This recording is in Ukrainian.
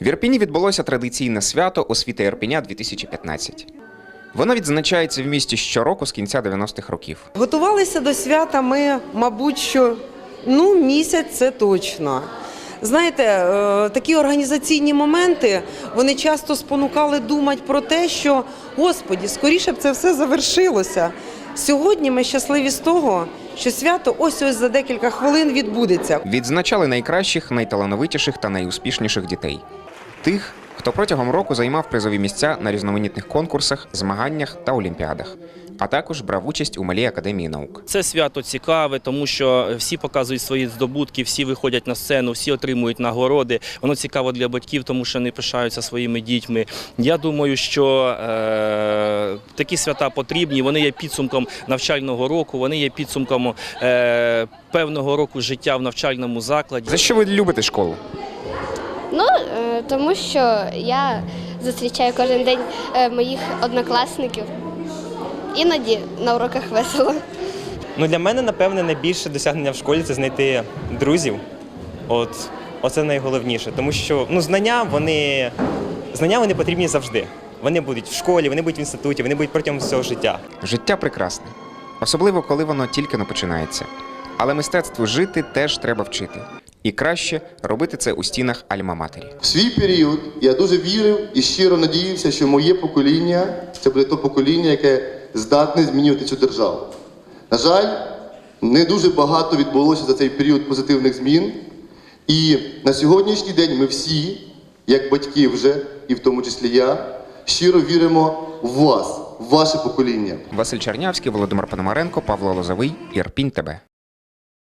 В Ірпіні відбулося традиційне свято освіти Ірпіня 2015. Воно відзначається в місті щороку з кінця 90-х років. Готувалися до свята ми, мабуть, що ну, місяць це точно. Знаєте, е, такі організаційні моменти вони часто спонукали думати про те, що Господі, скоріше б це все завершилося. Сьогодні ми щасливі з того, що свято ось ось за декілька хвилин відбудеться. Відзначали найкращих, найталановитіших та найуспішніших дітей. Тих, хто протягом року займав призові місця на різноманітних конкурсах, змаганнях та олімпіадах, а також брав участь у малій академії наук. Це свято цікаве, тому що всі показують свої здобутки, всі виходять на сцену, всі отримують нагороди. Воно цікаво для батьків, тому що вони пишаються своїми дітьми. Я думаю, що е, такі свята потрібні. Вони є підсумком навчального року, вони є підсумком е, певного року життя в навчальному закладі. За що ви любите школу? Ну, е, тому що я зустрічаю кожен день е, моїх однокласників. Іноді на уроках весело. Ну, для мене, напевне, найбільше досягнення в школі це знайти друзів. От, оце найголовніше. Тому що ну, знання, вони, знання вони потрібні завжди. Вони будуть в школі, вони будуть в інституті, вони будуть протягом всього життя. Життя прекрасне, особливо коли воно тільки не починається. Але мистецтву жити теж треба вчити. І краще робити це у стінах Альма-Матері. В свій період я дуже вірив і щиро надіявся, що моє покоління це буде то покоління, яке здатне змінювати цю державу. На жаль, не дуже багато відбулося за цей період позитивних змін. І на сьогоднішній день ми всі, як батьки вже, і в тому числі я, щиро віримо в вас, в ваше покоління. Василь Чернявський, Володимир Пономаренко, Павло Лозовий, Ірпінь ТБ.